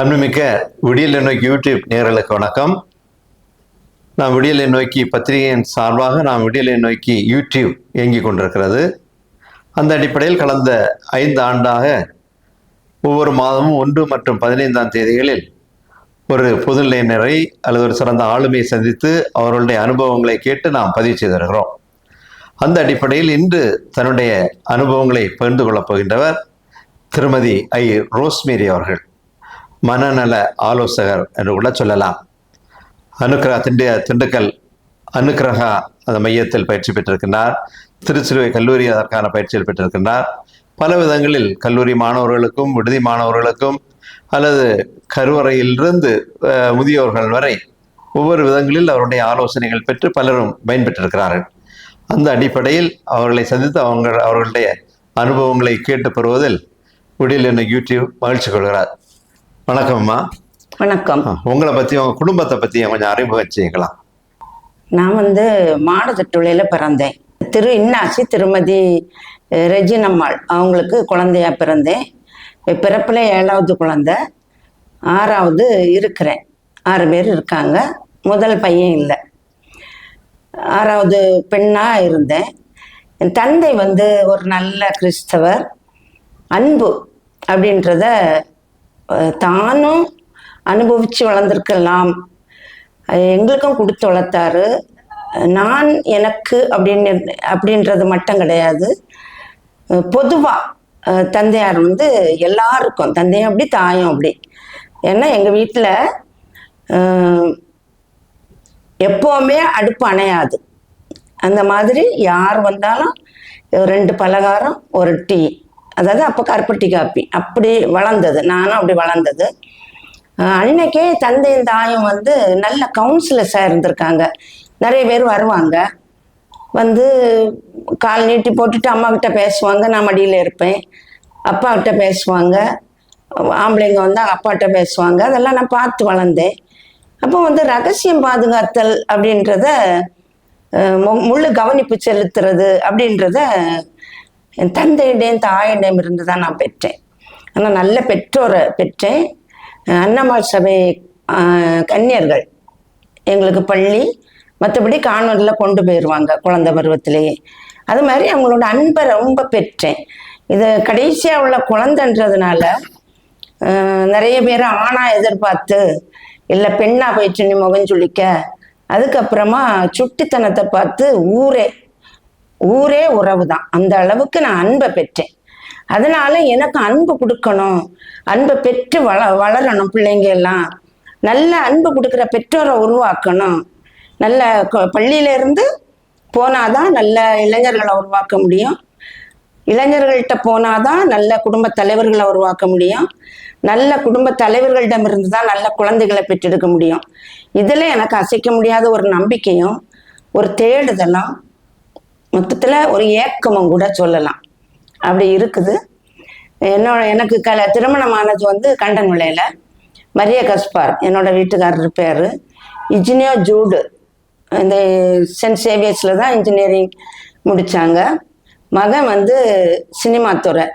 அன்புமிக்க விடியலை நோக்கி யூடியூப் நேயர்களுக்கு வணக்கம். நாம் விடியலை நோக்கி பத்திரிகையின் சார்பாக நாம் விடியலை நோக்கி யூடியூப் இயங்கிக் கொண்டிருக்கிறது. அந்த அடிப்படையில் கடந்த ஐந்து ஆண்டாக ஒவ்வொரு மாதமும் ஒன்று மற்றும் பதினைந்தாம் தேதிகளில் ஒரு பொதுநிலையினரை அல்லது ஒரு சிறந்த ஆளுமையை சந்தித்து அவர்களுடைய அனுபவங்களை கேட்டு நாம் பதிவு செய்து வருகிறோம் அந்த அடிப்படையில் இன்று தன்னுடைய அனுபவங்களை பகிர்ந்து கொள்ளப் போகின்றவர் திருமதி ஐ. ரோஸ்மேரி அவர்கள். மனநல ஆலோசகர் என்று கூட சொல்லலாம். அனுக்கிரக திண்டிய திண்டுக்கல் அனுக்கிரகா அந்த மையத்தில் பயிற்சி பெற்றிருக்கின்றார். திருச்சிலுவை கல்லூரி அதற்கான பயிற்சியில் பெற்றிருக்கின்றார். பல விதங்களில் கல்லூரி மாணவர்களுக்கும் விடுதி மாணவர்களுக்கும் அல்லது கருவறையிலிருந்து முதியோர்கள் வரை ஒவ்வொரு விதங்களில் அவருடைய ஆலோசனைகள் பெற்று பலரும் பயன்பெற்றிருக்கிறார்கள். அந்த அடிப்படையில் அவர்களை சந்தித்து அவங்க அவர்களுடைய அனுபவங்களை கேட்டு பெறுவதில் விடியல் என்ன யூடியூப் மகிழ்ச்சி கொள்கிறார். வணக்கம். அம்மா வணக்கம் உங்களை பற்றி உங்கள் குடும்பத்தை பற்றி கொஞ்சம் அறிமுகம் செய்யலாம் நான் வந்து மாடத்தட்டுளையில் பிறந்தேன். திரு இன்னாசி திருமதி ரெஜினம்மாள். அவங்களுக்கு குழந்தையா பிறந்தேன். பிறப்பில் ஏழாவது குழந்தை. ஆறாவது இருக்கிறேன். ஆறு பேர் இருக்காங்க. முதல் பையன் இல்லை. ஆறாவது பெண்ணாக இருந்தேன். என் தந்தை வந்து ஒரு நல்ல கிறிஸ்தவர். அன்பு அப்படின்றத தானும் அனுபவித்து வளர்ந்துருக்கலாம். எங்களுக்கும் கொடுத்து வளர்த்தாரு. நான் எனக்கு அப்படின்னு அப்படின்றது மட்டும் கிடையாது. பொதுவாக தந்தையார் வந்து எல்லாருக்கும் தந்தையும் அப்படி தாயும் அப்படி. ஏன்னா எங்கள் வீட்டில் எப்போவுமே அடுப்பு அணையாது. அந்த மாதிரி யார் வந்தாலும் ரெண்டு பலகாரம் ஒரு டீ. அதாவது அப்போ கருப்பட்டி காப்பி. அப்படி வளர்ந்தது. நானும் அப்படி வளர்ந்தது. அன்னைக்கே தந்தையும் தாயும் வந்து நல்ல கவுன்சிலர்ஸாக இருந்திருக்காங்க. நிறைய பேர் வருவாங்க. வந்து கால் நீட்டி போட்டுட்டு அம்மா கிட்ட பேசுவாங்க. நான் மடியில் இருப்பேன். அப்பா கிட்ட பேசுவாங்க. ஆம்பளைங்க வந்து அப்பாட்ட பேசுவாங்க. அதெல்லாம் நான் பார்த்து வளர்ந்தேன். அப்போ வந்து ரகசியம் பாதுகாத்தல் அப்படின்றத மு- முழு கவனிப்பு செலுத்துறது அப்படின்றத என் தந்தையிடம் தாயிடம் இருந்து தான் நான் பெற்றேன். ஆனால் நல்ல பெற்றோரை பெற்றேன். அன்னம்மாள் சபை கன்னியர்கள் எங்களுக்கு பள்ளி மற்றபடி காணொலியில் கொண்டு போயிடுவாங்க குழந்தை பருவத்திலேயே. அது மாதிரி அவங்களோட அன்பை ரொம்ப பெற்றேன். இது கடைசியாக உள்ள குழந்தைன்றதுனால நிறைய பேர் ஆணா எதிர்பார்த்து இல்லை பெண்ணா போயிட்டு நீ முகம் சொல்லிக்க அதுக்கப்புறமா சுட்டித்தனத்தை பார்த்து ஊரே ஊரே உறவு தான் அந்த அளவுக்கு நான் அன்பை பெற்றேன். அதனால எனக்கு அன்பு கொடுக்கணும். அன்பை பெற்று வள வளரணும் பிள்ளைங்க எல்லாம். நல்ல அன்பு கொடுக்குற பெற்றோரை உருவாக்கணும். நல்ல பள்ளியிலேருந்து பள்ளியில இருந்து போனாதான் நல்ல இளைஞர்களை உருவாக்க முடியும். இளைஞர்கள்ட்ட போனாதான் நல்ல குடும்ப தலைவர்களை உருவாக்க முடியும். நல்ல குடும்ப தலைவர்களிடமிருந்து தான் நல்ல குழந்தைகளை பெற்றெடுக்க முடியும். இதில் எனக்கு அசைக்க முடியாத ஒரு நம்பிக்கையும் ஒரு தேடுதலும் மொத்தத்துல ஒரு ஏக்கமும் கூட சொல்லலாம். அப்படி இருக்குது. என்னோட எனக்கு கல திருமணமானது வந்து கண்டன் மரிய கஸ்பார் என்னோட வீட்டுக்காரர் பேர். Engineer Jude. இந்த சென்ட் சேவியர்ஸில் தான் இன்ஜினியரிங் முடித்தாங்க மகன் வந்து சினிமா துறை.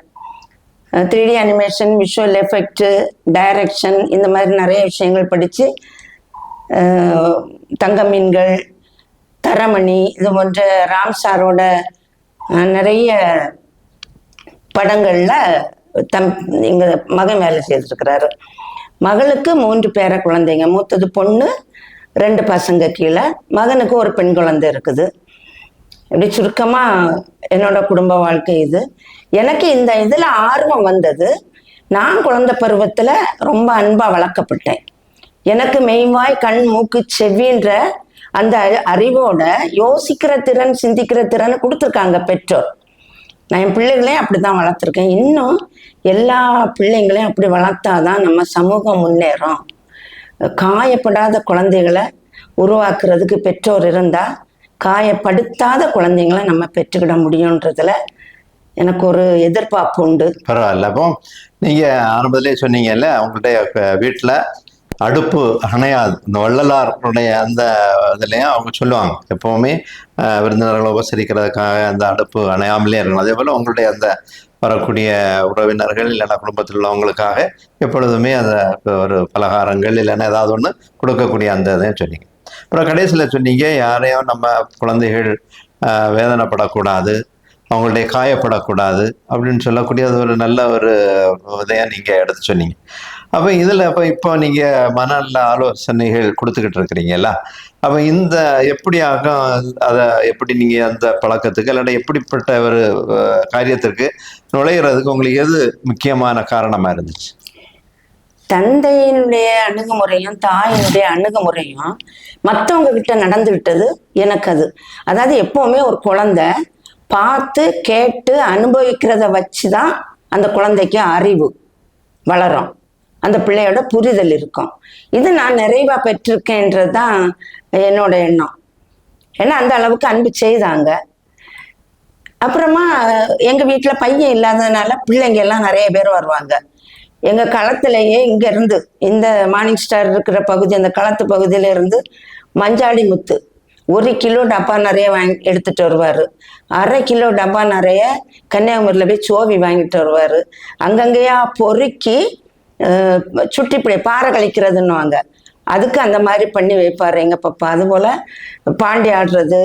Three D animation visual effect direction இந்த மாதிரி நிறைய விஷயங்கள் படித்து தங்க மீன்கள் தரமணி இது போன்ற ராம் சாரோட நிறைய படங்கள்ல தம் எங்கள் மகன் வேலை செய்திருக்கிறாரு. மகளுக்கு மூன்று பேர குழந்தைங்க. மூத்தது பொண்ணு ரெண்டு பசங்க கீழே. மகனுக்கு ஒரு பெண் குழந்தை இருக்குது. இப்படி சுருக்கமா என்னோட குடும்ப வாழ்க்கை இது. எனக்கு இந்த இதுல ஆர்வம் வந்தது நான் குழந்தை பருவத்துல ரொம்ப அன்பா வளர்க்கப்பட்டேன். எனக்கு மெய்வாய் கண் மூக்கு செவ்வின்ற அந்த அறிவோட யோசிக்கிற திறன் சிந்திக்கிற திறனை கொடுத்துருக்காங்க பெற்றோர். நான் என் பிள்ளைகளையும் அப்படி தான் வளர்த்துருக்கேன். இன்னும் எல்லா பிள்ளைங்களையும் அப்படி வளர்த்தாதான் நம்ம சமூகம் முன்னேறும். காயப்படாத குழந்தைகளை உருவாக்குறதுக்கு பெற்றோர் இருந்தால் காயப்படுத்தாத குழந்தைங்களை நம்ம பெற்றுக்கிட முடியுன்றதுல எனக்கு ஒரு எதிர்பார்ப்பு உண்டு. பரவாயில்ல. அப்போ நீங்க ஆரம்பத்திலே சொன்னீங்கல்ல உங்கள்கிட்ட வீட்டில் அடுப்பு அணையாது இந்த வள்ளலாருடைய அந்த இதுலேயும் அவங்க சொல்லுவாங்க. எப்பவுமே விருந்தினர்களை உபசரிக்கிறதுக்காக அந்த அடுப்பு அணையாமலே இருக்கணும். அதே போல உங்களுடைய அந்த வரக்கூடிய உறவினர்கள் இல்லைன்னா குடும்பத்தில் உள்ளவங்களுக்காக எப்பொழுதுமே அந்த ஒரு பலகாரங்கள் இல்லைன்னா ஏதாவது ஒன்று கொடுக்கக்கூடிய அந்த இதையும் சொன்னீங்க. அப்புறம் கடைசியில் சொன்னீங்க யாரையும் நம்ம குழந்தைகள் வேதனைப்படக்கூடாது. அவங்களுடைய காயப்படக்கூடாது அப்படின்னு சொல்லக்கூடிய அது ஒரு நல்ல ஒரு இதையாக நீங்கள் எடுத்து சொன்னீங்க. அப்போ இதில் அப்போ இப்போ நீங்கள் மனநல ஆலோசனைகள் கொடுத்துக்கிட்டு இருக்கிறீங்களா அப்போ இந்த எப்படியாக அதை எப்படி நீங்கள் அந்த பழக்கத்துக்கு இல்லாட்டி எப்படிப்பட்ட ஒரு காரியத்திற்கு நுழையிறதுக்கு உங்களுக்கு எது முக்கியமான காரணமாக இருந்துச்சு? தந்தையினுடைய அணுகுமுறையும் தாயினுடைய அணுகுமுறையும் மற்றவங்க கிட்ட நடந்துவிட்டது எனக்கு அது. அதாவது எப்பவுமே ஒரு குழந்தை பார்த்து கேட்டு அனுபவிக்கிறத வச்சு தான் அந்த குழந்தைக்கு அறிவு வளரும். அந்த பிள்ளையோட புரிதல் இருக்கும். இது நான் நிறைவாக பெற்றிருக்கேன்றது தான் என்னோட எண்ணம். ஏன்னா அந்த அளவுக்கு அன்பு செய்தாங்க. அப்புறமா எங்கள் வீட்டில் பையன் இல்லாததுனால பிள்ளைங்க எல்லாம் நிறைய பேர் வருவாங்க. எங்கள் களத்திலேயே இங்கேருந்து இந்த மார்னிங் ஸ்டார் இருக்கிற பகுதி அந்த களத்து பகுதியில இருந்து மஞ்சாடி முத்து ஒரு கிலோ டப்பா நிறைய வாங்கி எடுத்துட்டு வருவாரு. அரை கிலோ டப்பா நிறைய கன்னியாகுமரியில் போய் சோவி வாங்கிட்டு வருவார். அங்கங்கேயா பொறுக்கி சுட்டி பிடி பாறை கழிக்கிறதுன்னுவாங்க. அதுக்கு அந்த மாதிரி பண்ணி வைப்பாரு எங்கள் பப்பா அதுபோல் பாண்டி ஆடுறது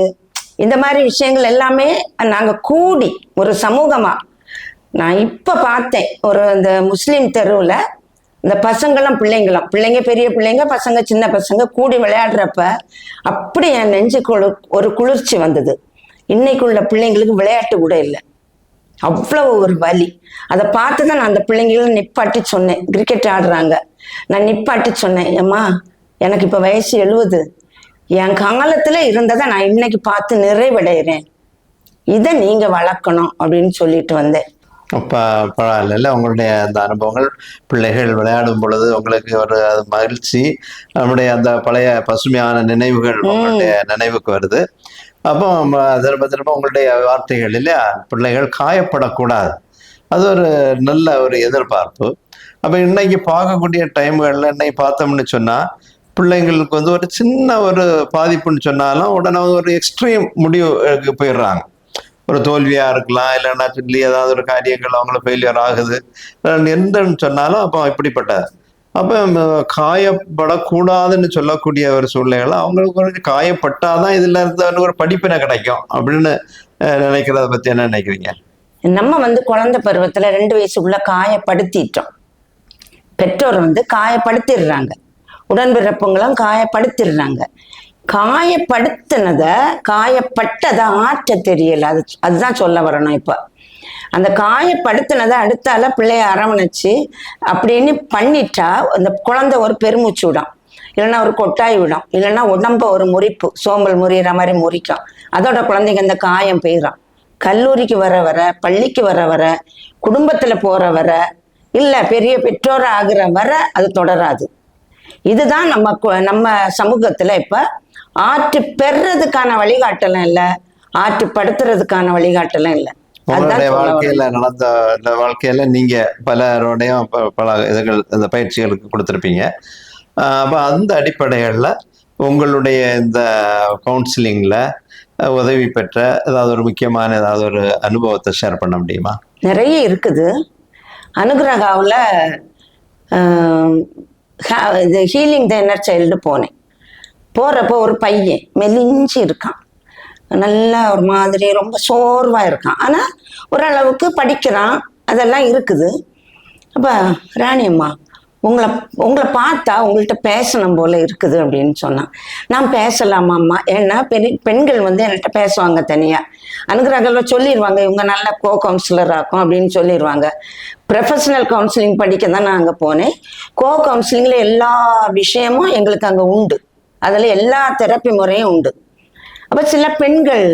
இந்த மாதிரி விஷயங்கள் எல்லாமே நாங்கள் கூடி ஒரு சமூகமாக நான் இப்போ பார்த்தேன். ஒரு இந்த முஸ்லீம் தெருவில் இந்த பசங்களும் பிள்ளைங்களும். பிள்ளைங்க பெரிய பிள்ளைங்க பசங்க சின்ன பசங்க கூடி விளையாடுறப்ப அப்படி என் நெஞ்சுக்குள்ள ஒரு குளிர்ச்சி வந்தது. இன்னைக்குள்ள பிள்ளைங்களுக்கு விளையாட்டு கூட இல்லை. அவ்வளவு ஒரு வலி. அதை பார்த்து தான் நான் அந்த பிள்ளைங்களும் நிப்பாட்டி சொன்னேன். கிரிக்கெட் ஆடுறாங்க. நான் நிப்பாட்டி சொன்னேன். ஏம்மா எனக்கு இப்போ வயசு எழுபது என் காலத்தில் இருந்ததை நான் இன்னைக்கு பார்த்து நிறைவடைகிறேன். இதை நீங்க வளர்க்கணும் அப்படின்னு சொல்லிட்டு வந்தேன். பரவாயில்ல உங்களுடைய அந்த அனுபவங்கள் பிள்ளைகள் விளையாடும் பொழுது உங்களுக்கு ஒரு மகிழ்ச்சி. நம்முடைய அந்த பழைய பசுமையான நினைவுகள் உங்களுடைய நினைவுக்கு வருது. அப்போ திரும்ப திரும்ப உங்களுடைய வார்த்தைகள் இல்லையா? பிள்ளைகள் காயப்படக்கூடாது. அது ஒரு நல்ல ஒரு எதிர்பார்ப்பு. அப்போ இன்னைக்கு பார்க்கக்கூடிய டைம்களில் இன்னைக்கு பார்த்தோம்னு சொன்னால் பிள்ளைங்களுக்கு வந்து ஒரு சின்ன ஒரு பாதிப்புன்னு சொன்னாலும் உடனே ஒரு எக்ஸ்ட்ரீம் முடிவுக்கு போயிடுறாங்க. ஒரு தோல்வியா இருக்கலாம் இல்லைன்னா சொல்லி ஏதாவது ஒரு காரியங்கள் அவங்கள ஃபெயிலியர் ஆகுது. எந்தன்னு சொன்னாலும் அப்போ இப்படிப்பட்ட அப்போ காயப்படக்கூடாதுன்னு சொல்லக்கூடிய ஒரு சூழ்நிலைகள் அவங்களுக்கு ஒரு காயப்பட்டாதான் இதுல இருந்து ஒரு படிப்பினை கிடைக்கும் அப்படின்னு நினைக்கிறத பத்தி என்ன நினைக்கிறீங்க? நம்ம வந்து குழந்தை பருவத்துல ரெண்டு வயசுக்குள்ள காயப்படுத்திட்டோம். பெற்றோர் வந்து காயப்படுத்திடுறாங்க. உடன்பிறப்புங்களும் காயப்படுத்திடுறாங்க. காயப்படுத்தினத காயப்பட்டதை ஆற்ற தெரியல. அது அதுதான் சொல்ல வரணும் இப்ப. அந்த காயப்படுத்தினதை அடுத்தால பிள்ளைய அரவணைச்சு அப்படின்னு பண்ணிட்டா அந்த குழந்தை ஒரு பெருமூச்சு விடும். இல்லைன்னா ஒரு கொட்டாய் விடும். இல்லைன்னா உடம்ப ஒரு முறிப்பு சோம்பல் முறிகிற மாதிரி முறிக்கும். அதோட குழந்தைங்க அந்த காயம் போயிடும். கல்லூரிக்கு வர வர பள்ளிக்கு வர வர குடும்பத்துல போற வர இல்ல பெரிய பெற்றோர் ஆகுற வர அது தொடராது. இதுதான் நம்ம நம்ம சமூகத்துல இப்ப ஆற்று பெறதுக்கான வழிகாட்டலும் இல்ல ஆற்று படுத்துறதுக்கான வழிகாட்டலும் இல்ல. உங்களுடைய. வாழ்க்கையில நடந்த இந்த வாழ்க்கையில நீங்க பலருடையும் பல இதுகள் இந்த பயிற்சிகளுக்கு கொடுத்துருப்பீங்க. அப்ப அந்த அடிப்படைகள்ல உங்களுடைய இந்த கவுன்சிலிங்ல உதவி பெற்ற ஏதாவது ஒரு முக்கியமான ஏதாவது ஒரு அனுபவத்தை ஷேர் பண்ண முடியுமா? நிறைய இருக்குது. அனுகிரகாவில் இது ஹீலிங் த இன்னர் சைல்டு போனேன். போகிறப்போ ஒரு பையன் மெலிஞ்சு இருக்கான். நல்லா ஒரு மாதிரி ரொம்ப சோர்வாக இருக்கான். ஆனால் ஓரளவுக்கு படிக்கிறான். அதெல்லாம் இருக்குது. அப்போ ராணி அம்மா உங்களை உங்களை பார்த்தா உங்கள்கிட்ட பேசணும் போல இருக்குது அப்படின்னு சொன்னான். நான் பேசலாமா அம்மா? ஏன்னா பெண் பெண்கள் வந்து என்கிட்ட பேசுவாங்க தனியாக அனுகிரகத்தில் சொல்லிடுவாங்க இவங்க நல்ல கோ கவுன்சிலர் ஆக்கும் அப்படின்னு சொல்லிடுவாங்க ப்ரொஃபஷனல் கவுன்சிலிங் படிக்க தான் நான் அங்கே போனேன். கோ கவுன்சிலிங்கில் எல்லா விஷயமும் எங்களுக்கு அங்கே உண்டு. அதில் எல்லா தெரப்பி முறையும் உண்டு. அப்போ சில பெண்கள்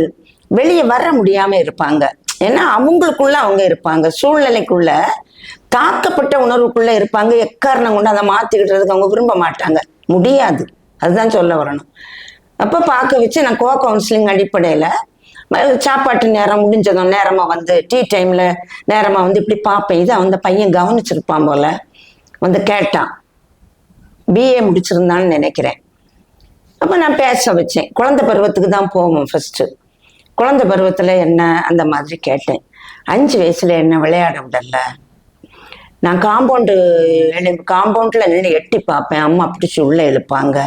வெளியே வர முடியாமல் இருப்பாங்க. ஏன்னா அவங்களுக்குள்ள அவங்க இருப்பாங்க. சூழ்நிலைக்குள்ள தாக்கப்பட்ட உணர்வுக்குள்ள இருப்பாங்க. எக்காரணம் கொண்டு அதை மாற்றிக்கிட்டதுக்கு அவங்க விரும்ப மாட்டாங்க. முடியாது. அதுதான் சொல்ல வரணும். அப்போ பார்க்க வச்சு நான் கோ கவுன்சிலிங் அடிப்படையில் சாப்பாட்டு நேரம் முடிஞ்சதும் நேரமாக வந்து டீ டைமில் நேரமாக வந்து இப்படி பார்ப்பேன். இது அந்த பையன் கவனிச்சிருப்பான் போல வந்து கேட்டான். பிஏ முடிச்சிருந்தான்னு நினைக்கிறேன். அப்போ நான் பேச வச்சேன். குழந்தை பருவத்துக்கு தான் போவோம் ஃபர்ஸ்ட் குழந்தை பருவத்தில் என்ன அந்த மாதிரி கேட்டேன். அஞ்சு வயசுல என்ன விளையாட விடல. நான் காம்பவுண்டு எழு காம்பவுண்டில் நின்று எட்டி பார்ப்பேன். அம்மா பிடிச்சி உள்ளே இழுப்பாங்க.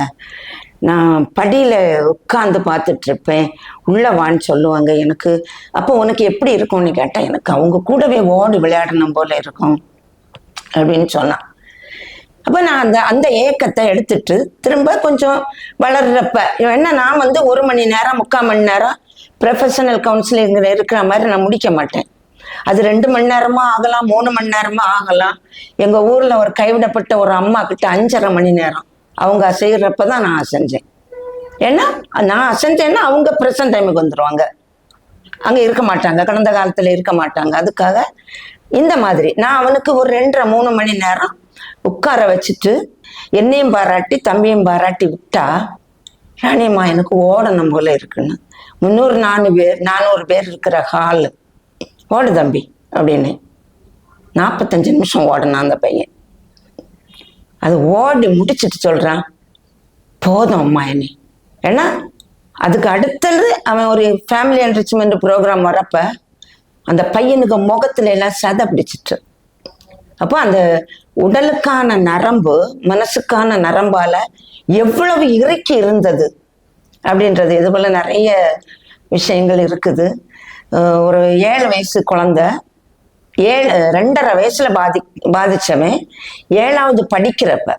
நான் படியில் உட்காந்து பார்த்துட்ருப்பேன் உள்ளே வான்னு சொல்லுவாங்க. எனக்கு அப்போ உனக்கு எப்படி இருக்கும்னு கேட்டேன் எனக்கு அவங்க கூடவே ஓடி விளையாடணும் போல இருக்கும். அப்படின்னு சொன்னான். அப்போ நான் அந்த அந்த ஏக்கத்தை எடுத்துட்டு திரும்ப கொஞ்சம் வளர்றப்ப என்ன நான் வந்து ஒரு மணி நேரம் முக்கால் மணி நேரம் ப்ரொஃபஷனல் கவுன்சிலிங் இருக்கிற மாதிரி நான் முடிக்க மாட்டேன். அது ரெண்டு மணி நேரமா ஆகலாம் மூணு மணி நேரமா ஆகலாம். எங்க ஊர்ல ஒரு கைவிடப்பட்ட ஒரு அம்மா கிட்ட அஞ்சரை மணி நேரம். அவங்க அசைகிறப்ப தான் நான் அசைஞ்சேன். ஏன்னா நான் அசைஞ்சேன்னா அவங்க ப்ரெசன்ட் டைமுக்கு வந்துருவாங்க. அங்க இருக்க மாட்டாங்க கடந்த காலத்துல இருக்க மாட்டாங்க. அதுக்காக இந்த மாதிரி நான் அவனுக்கு ஒரு ரெண்டரை மூணு மணி நேரம் உட்கார வச்சுட்டு என்னையும் பாராட்டி தம்பியும் பாராட்டி விட்டா ராணியம்மா எனக்கு ஓடணும் போல இருக்குன்னு. முந்நூறு நானு பேர் நானூறு பேர் இருக்கிற ஹாலு ஓடு தம்பி அப்படின்னு. நாற்பத்தஞ்சு நிமிஷம் ஓடணும் அந்த பையன். அது ஓடி முடிச்சிட்டு சொல்கிறான் போதும் அம்மா என்னை. ஏன்னா அதுக்கு அடுத்தது அவன் ஒரு ஃபேமிலி என்ரிச்மெண்ட் ப்ரோக்ராம் வரப்ப அந்த பையனுக்கு முகத்துல எல்லாம் சதை பிடிச்சிட்டு. அப்போ அந்த உடலுக்கான நரம்பு மனசுக்கான நரம்பால எவ்வளவு இறுக்கி இருந்தது அப்படின்றது இது போல நிறைய விஷயங்கள் இருக்குது. ஒரு ஏழு வயசு குழந்த ஏழு ரெண்டரை வயசுல பாதி பாதிச்சவன் ஏழாவது படிக்கிறப்ப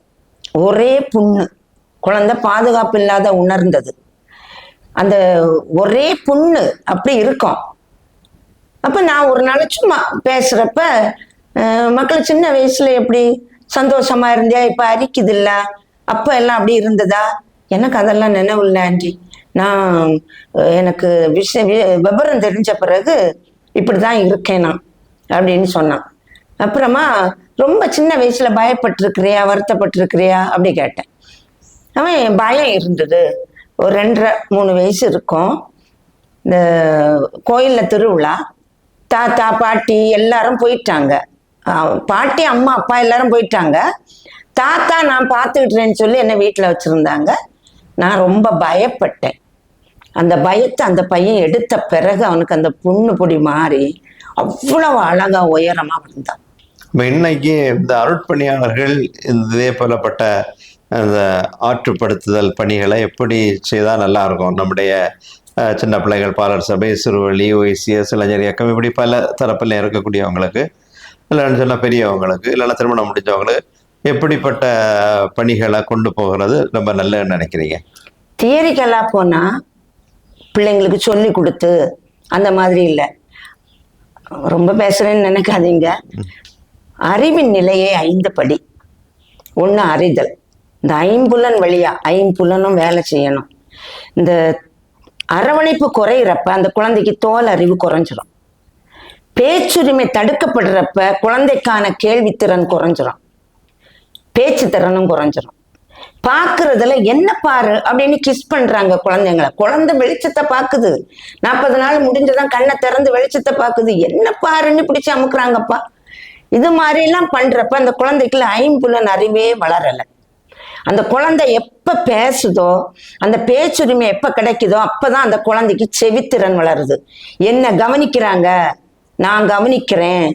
ஒரே புண்ணு குழந்தை பாதுகாப்பு இல்லாத உணர்ந்தது. அந்த ஒரே புண்ணு அப்படி இருக்கும். அப்ப நான் ஒரு நாள் சும்மா பேசுறப்ப மக்கள் சின்ன வயசுல எப்படி சந்தோஷமா இருந்தியா? இப்ப அரிக்குது இல்ல அப்ப எல்லாம் அப்படி இருந்ததா? எனக்கு அதெல்லாம் நினைவு இல்லை ஆண்டி. நான் எனக்கு விஷயம் விபரம் தெரிஞ்ச பிறகு இப்படிதான் இருக்கேன் நான் அப்படின்னு சொன்னான். அப்புறமா ரொம்ப சின்ன வயசுல பயப்பட்டிருக்கிறியா? வருத்தப்பட்டிருக்கிறியா? அப்படி கேட்டேன். அவன் பயம் இருந்தது. ஒரு ரெண்டரை மூணு வயசு இருக்கும். இந்த கோயில்ல திருவிழா. தாத்தா பாட்டி எல்லாரும் போயிட்டாங்க. பாட்டி அம்மா அப்பா எல்லாரும் போயிட்டாங்க. தாத்தா நான் பார்த்துக்கிட்டேன்னு சொல்லி என்னை வீட்டில் வச்சுருந்தாங்க. நான் ரொம்ப பயப்பட்டேன். அந்த பயத்தை அந்த பையன் எடுத்த பிறகு அவனுக்கு அந்த புண்ணு பொடி மாறி அவ்வளவு அழகா உயரமா இருந்தான் இன்னைக்கு இந்த அருட்பணியாளர்கள் இதே போலப்பட்ட அந்த ஆற்றுப்படுத்துதல் பணிகளை எப்படி செய்தால் நல்லா இருக்கும்? நம்முடைய சின்ன பிள்ளைகள் பாலர் சபை சிறுவழி ஒய்சிஎஸ் இளைஞர் இயக்கம் இப்படி பல தரப்பில் இருக்கக்கூடியவங்களுக்கு இல்லைன்னு சொன்னால் பெரியவங்களுக்கு இல்லைன்னா திருமணம் முடிஞ்சவங்களுக்கு எப்படிப்பட்ட பணிகளை கொண்டு போகிறது? ரொம்ப நல்லதுன்னு நினைக்கிறீங்க. தியரிக்கெல்லாம் போனால் பிள்ளைங்களுக்கு சொல்லி கொடுத்து அந்த மாதிரி இல்லை. ரொம்ப பேசுகிறேன்னு நினைக்காதீங்க. அறிவின் நிலையே ஐந்து படி ஒன்று அறிதல். இந்த ஐம்புலன் வழியாக ஐம்புலனும் வேலை செய்யணும். இந்த அரவணைப்பு குறையிறப்ப அந்த குழந்தைக்கு தோல் அறிவு குறைஞ்சிரும். பேச்சுரிமை தடுக்கப்படுறப்ப குழந்தைக்கான கேள்வித்திறன் குறைஞ்சிரும். பேச்சு திறனும் குறைஞ்சிரும். பார்க்கறதுல என்ன பாரு? அப்படின்னு கிஸ் பண்றாங்க குழந்தைங்கள. குழந்தை வெளிச்சத்தை பாக்குது நாற்பது நாள் முடிஞ்சதான் கண்ணை திறந்து வெளிச்சத்தை பாக்குது என்ன பாருன்னு பிடிச்சி அமுக்குறாங்கப்பா. இது மாதிரி எல்லாம் பண்றப்ப அந்த குழந்தைக்குள்ள ஐம்புலன் அறிவே வளரல. அந்த குழந்தை எப்ப பேசுதோ அந்த பேச்சுரிமை எப்ப கிடைக்குதோ அப்பதான் அந்த குழந்தைக்கு செவித்திறன் வளருது. என்ன கவனிக்கிறாங்க? நான் கவனிக்கிறேன்.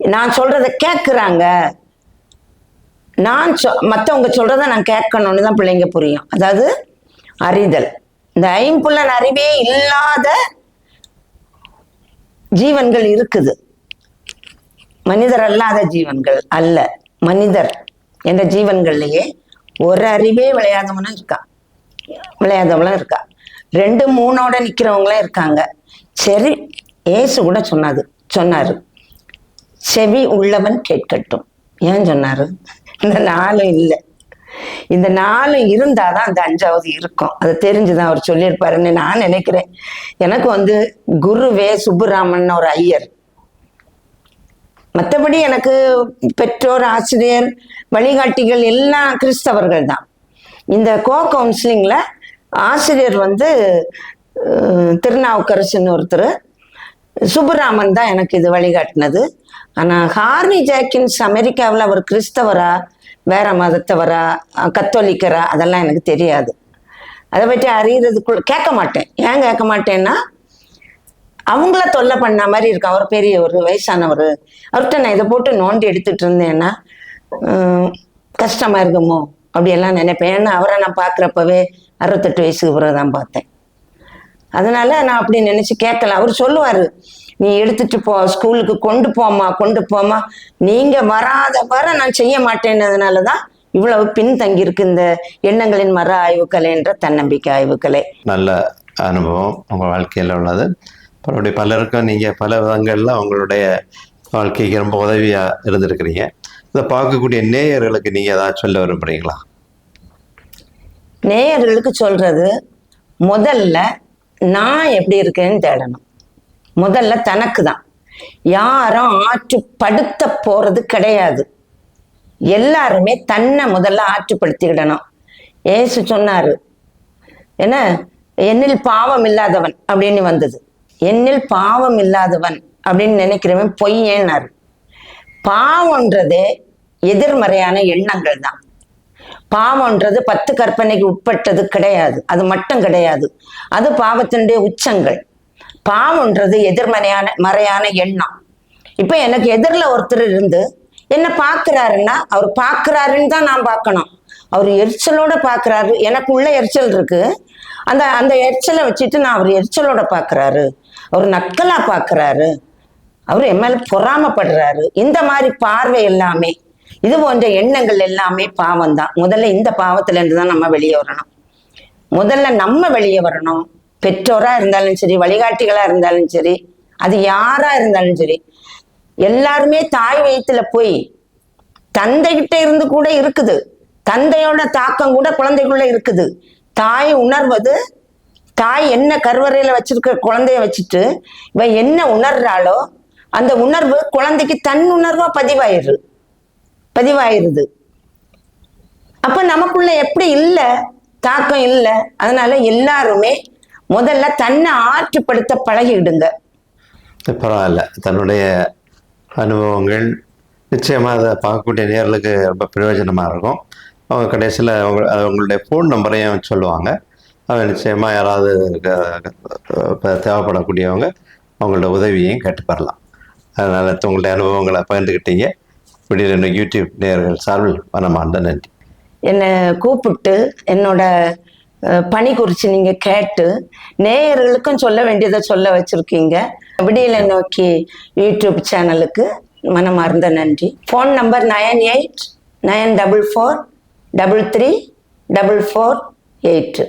நான் சொல்றத கேட்குறாங்க நான் சொ மற்றவங்க சொல்றத நான் கேட்கணும்னு தான் பிள்ளைங்க புரியும். அதாவது அறிதல். இந்த ஐம்புலன் அறிவே இல்லாத ஜீவன்கள் இருக்குது. மனிதர் அல்லாத ஜீவன்கள் அல்ல. மனிதர் என்ற ஜீவன்கள்லையே ஒரு அறிவே விளையாதவனும் இருக்கான் விளையாதவளும் இருக்கா? ரெண்டு மூணோட நிற்கிறவங்களும் இருக்காங்க. சரி ஏசு கூட சொன்னாது சொன்னார். செவி உள்ளவன் கேட்கட்டும். ஏன் சொன்னார்? இந்த நாளும் இல்லை. இந்த நாலு இருந்தாதான் அந்த அஞ்சாவது இருக்கும். அதை தெரிஞ்சுதான் அவர் சொல்லியிருப்பாருன்னு நான் நினைக்கிறேன். எனக்கு வந்து குருவே சுப்புராமன் ஒரு ஐயர். மற்றபடி எனக்கு பெற்றோர் ஆசிரியர் வழிகாட்டிகள் எல்லாம் கிறிஸ்தவர்கள் தான். இந்த கோ கவுன்சிலிங்கில் ஆசிரியர் வந்து திருநாவுக்கரசுன்னு ஒருத்தர் சுப்புராமன் தான் எனக்கு இது வழிகாட்டினது. ஆனால் ஹார்னி ஜாக்கின்ஸ் அமெரிக்காவில் அவர் கிறிஸ்தவரா வேற மதத்தவரா கத்தோலிக்கரா அதெல்லாம் எனக்கு தெரியாது. அதை பற்றி அறியறதுக்குள்ள கேட்க மாட்டேன். ஏன் கேட்க மாட்டேன்னா அவங்கள தொல்லை பண்ண மாதிரி இருக்கு அவர் பெரிய ஒரு வயசானவர். அவர்கிட்ட நான் இதை போட்டு நோண்டி எடுத்துட்டு இருந்தேன்னா கஷ்டமா இருக்குமோ? அப்படியெல்லாம் நினைப்பேன். ஏன்னா அவரை நான் பார்க்குறப்பவே அறுபத்தெட்டு வயசுக்கு பிறகு தான் பார்த்தேன். அதனால நான் அப்படி நினைச்சு கேட்கல. அவர் சொல்லுவாரு நீ எடுத்துட்டு போ ஸ்கூலுக்கு கொண்டு போமா கொண்டு போமா நீங்க வராத வர நான் செய்ய மாட்டேன்னதுனால தான் இவ்வளவு பின்தங்கி இருக்கு இந்த எண்ணங்களின் மர ஆய்வுக்கலை என்ற தன்னம்பிக்கை ஆய்வுக்கலை. நல்ல அனுபவம் உங்கள் வாழ்க்கையில் உள்ளது. மறுபடியும் பலருக்கும் நீங்கள் பல விதங்களில் உங்களுடைய வாழ்க்கைக்கு ரொம்ப உதவியாக இருந்திருக்கிறீங்க. இதை பார்க்கக்கூடிய நேயர்களுக்கு நீங்கள் ஏதாவது சொல்ல விரும்புகிறீங்களா நேயர்களுக்கு சொல்றது முதல்ல நான் எப்படி இருக்கேன்னு தேடணும். முதல்ல தனக்கு தான் யாரும் ஆற்றுப்படுத்த போறது கிடையாது. எல்லாருமே தன்னை முதல்ல ஆற்றுப்படுத்திக்கிடணும். ஏசு சொன்னாரு என்ன? என்னில் பாவம் இல்லாதவன் அப்படின்னு வந்தது. என்னில் பாவம் இல்லாதவன் அப்படின்னு நினைக்கிறவன் பொய்யேன்னாரு. பாவம்ன்றதே எதிர்மறையான எண்ணங்கள் தான் பாவம்ன்றது பத்து கற்பனைக்கு உட்பட்டது கிடையாது. அது மட்டும் கிடையாது. அது பாவத்தினுடைய உச்சங்கள். பாவம்ன்றது எதிர்மறையான மறையான எண்ணம். இப்ப எனக்கு எதிரில் ஒருத்தர் இருந்து என்ன பார்க்கறாருன்னா அவர் பார்க்கறாருன்னு தான் நான் பார்க்கணும். அவர் எரிச்சலோட பார்க்கறாரு எனக்குள்ள எரிச்சல் இருக்கு. அந்த அந்த எரிச்சலை வச்சுட்டு நான் அவர் எரிச்சலோட பார்க்கறாரு அவர் நக்கலா பார்க்கறாரு அவர் என் மேல பொறாமப்படுறாரு. இந்த மாதிரி பார்வை எல்லாமே இது போன்ற எண்ணங்கள் எல்லாமே பாவம் தான் முதல்ல இந்த பாவத்துல இருந்து தான் நம்ம வெளியே வரணும். முதல்ல நம்ம வெளியே வரணும். பெற்றோரா இருந்தாலும் சரி வழிகாட்டிகளா இருந்தாலும் சரி அது யாரா இருந்தாலும் சரி எல்லாருமே தாய் வயிற்றுல போய் தந்தைகிட்ட இருந்து கூட இருக்குது. தந்தையோட தாக்கம் கூட குழந்தைக்குள்ள இருக்குது. தாய் உணர்வது தாய் என்ன கருவறையில வச்சிருக்க குழந்தைய வச்சுட்டு இவன் என்ன உணர்றாளோ அந்த உணர்வு குழந்தைக்கு தன் உணர்வா பதிவாயிரு பதிவாயிருது. அப்ப நமக்குள்ள எப்படி இல்ல? தாக்கம் இல்ல. அதனால எல்லாருமே முதல்ல தன்னை ஆற்றுப்படுத்த பழகிடுங்க. பரவாயில்ல. தன்னுடைய அனுபவங்கள் நிச்சயமாக அதை பார்க்கக்கூடிய நேர்களுக்கு ரொம்ப பிரயோஜனமாக இருக்கும். அவங்க கடைசியில் அவங்க அவங்களுடைய ஃபோன் நம்பரையும் சொல்லுவாங்க. அவங்க நிச்சயமாக யாராவது தேவைப்படக்கூடியவங்க அவங்களோட உதவியையும் கேட்டு பெறலாம். அதனால் உங்களுடைய அனுபவங்களை பகிர்ந்துக்கிட்டீங்க விடியல் யூடியூப் நேயர்கள் சார்பில் மனமார்ந்த நன்றி. என்னை கூப்பிட்டு என்னோட பணி குறித்து நீங்கள் கேட்டு நேயர்களுக்கும் சொல்ல வேண்டியதை சொல்ல வச்சுருக்கீங்க. விடியலை நோக்கி யூடியூப் சேனலுக்கு மனமார்ந்த நன்றி. Phone number nine eight nine double four double three double four eight